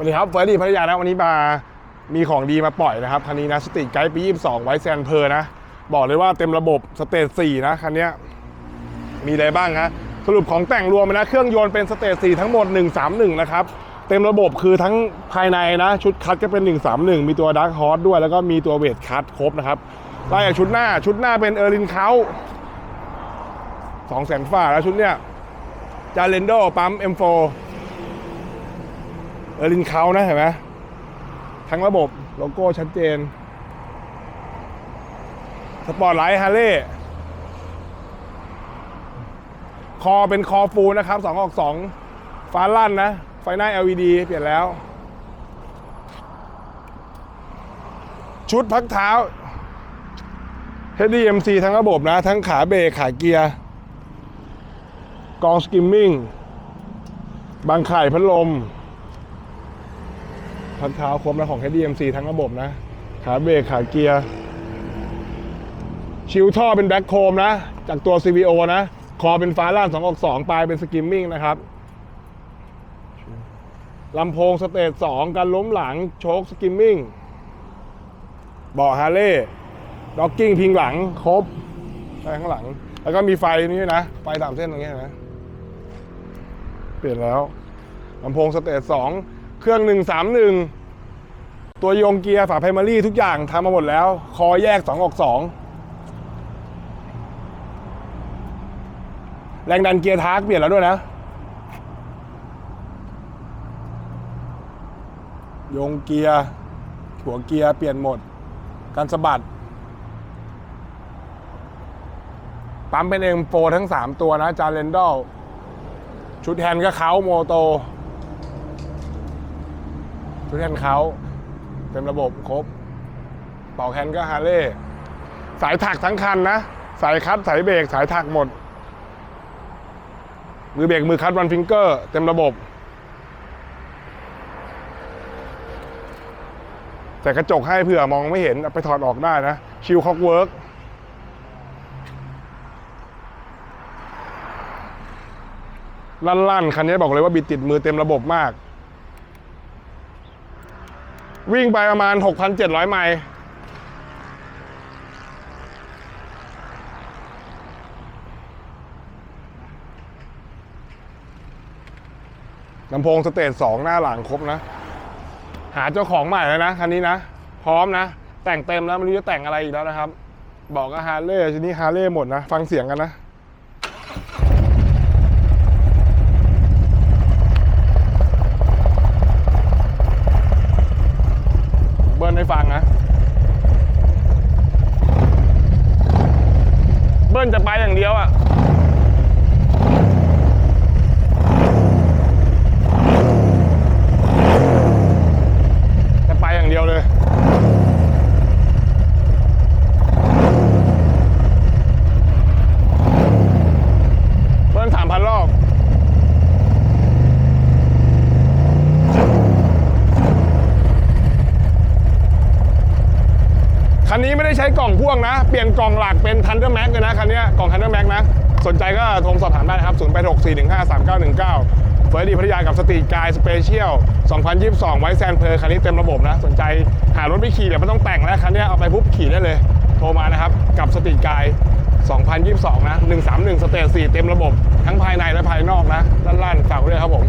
วันนี้ครับเฟิร์สดีพัทยานะวันนี้มามีของดีมาปล่อยนะครับคันนี้นะสตรีทไกด์ปี 22 ไว้แซนเพอร์นะ บอกเลยว่าเต็มระบบสเตจ4นะคันนี้มีอะไรบ้างฮะสรุปของแต่งรวมนะเครื่องยนต์เป็นสเตจ4ทั้งหมด 131 นะครับ เต็มระบบคือทั้งภายในนะ ชุดคัดก็เป็น 131 มีตัวดักฮอ s ด้วย แล้วก็มีตัวเวทคัดครบนะครับไล่จากชุดหน้าชุดหน้าเป็นเออร์ลินเขาสองแสนฝ่าแล้วชุดเนี้ยจาเลนโดปั๊ม M4 เออร์ลินเขานะเห็นไหมทั้งระบบโลโก้ชัดเจน สปอร์ตไลท์ฮาร์เลย์คอเป็นคอฟูลนะครับ2ออก2ฟ้าลั่นนะ ไฟหน้า LED เปลี่ยนแล้ว ชุดพักเท้า HDMC ทั้งระบบนะ ทั้งขาเบรกขาเกียร์กองสกิมมิ่งบางไข่พัดลม พักเท้าครบนะของ HDMC ทั้งระบบนะ ขาเบรกขาเกียร์ ชิวท่อเป็นแบ็คโคมนะ จากตัว CVO นะ คอเป็นฟ้าล่าง2ออก2ปลายเป็นสกิมมิ่งนะครับลำโพงสเตจ2กันล้มหลัง โชคสกิมมิ่งเบาะฮาร์เลย์ด็อกกิ้งพิงหลังครบไปข้างหลัง แล้วก็มีไฟนี่ด้นะ ไฟสามเส้นตรงนี้นะ เปลี่ยนแล้วลำโพงสเตจ2 เครื่อง 131 ตัวโยงเกียร์ฝาไพรมารี่ทุกอย่างทำมาหมดแล้ว คอแยก 2 ออก 2 แรงดันเกียร์ทาร์กเปลี่ยนแล้วด้วยนะ โยงเกียร์หัวเกียร์เปลี่ยนหมด การสะบัดปั๊มเป็นเอ็มโฟทั้ง 3 ตัวนะจาเลนดอลชุดแฮนด์ก็เขาโมโต ชุดแฮนเขาเต็มระบบครบ เป่าแฮนก็ฮาร์เลย์สายถักทั้งคันนะ สายคัดสายเบรกสายถักหมด มือเบรกมือคัดวันฟิงเกอร์ เต็มระบบ แต่กระจกให้เผื่อมองไม่เห็นไปถอดออกได้นะ ชิลคอกเวิร์กลั่นๆ คันนี้บอกเลยว่าบิดติดมือเต็มระบบมาก วิ่งไปประมาณ 6,700 ไมล์ลำโพงสเตจสองหน้าหลังครบนะ หาเจ้าของใหม่แล้วนะคันนี้นะ พร้อมนะ แต่งเต็มแล้วไม่รู้จะแต่งอะไรอีกแล้วนะครับ บอกก็ฮาร์เลย์ทีนี้ฮาร์เลย์หมดนะ ฟังเสียงกันนะ เบิร์นให้ฟังนะ เบิร์นจะไปอย่างเดียวอะ จะไปอย่างเดียวเลย เบิ้ลสามพันรอบ คั นี้ไม่ได้ใช้กล่องพ่วงนะ เปลี่ยนกล่องหลักเป็น Thunder Max เลยนะคันนี้กล่อง Thunder Max นะ สนใจก็โทรสอบถามได้นะครับ 0 8 6 4 1 5 3 9 1 9 เฟิร์ดีพัทยากับสตรีกายสเปเชียล 2022 ไว้แซนเพอร์คันนี้เต็มระบบนะ สนใจหารถไปขี่เดี๋ยวไม่ต้องแต่งแล้วคันนี้เอาไปปุ๊บขี่ได้เลย โทรมานะครับกับสตรีกาย2022 นะ 131 สเตจ4เต็มระบบ ทั้งภายในและภายนอกนะลั่นๆเสาเลยครับผม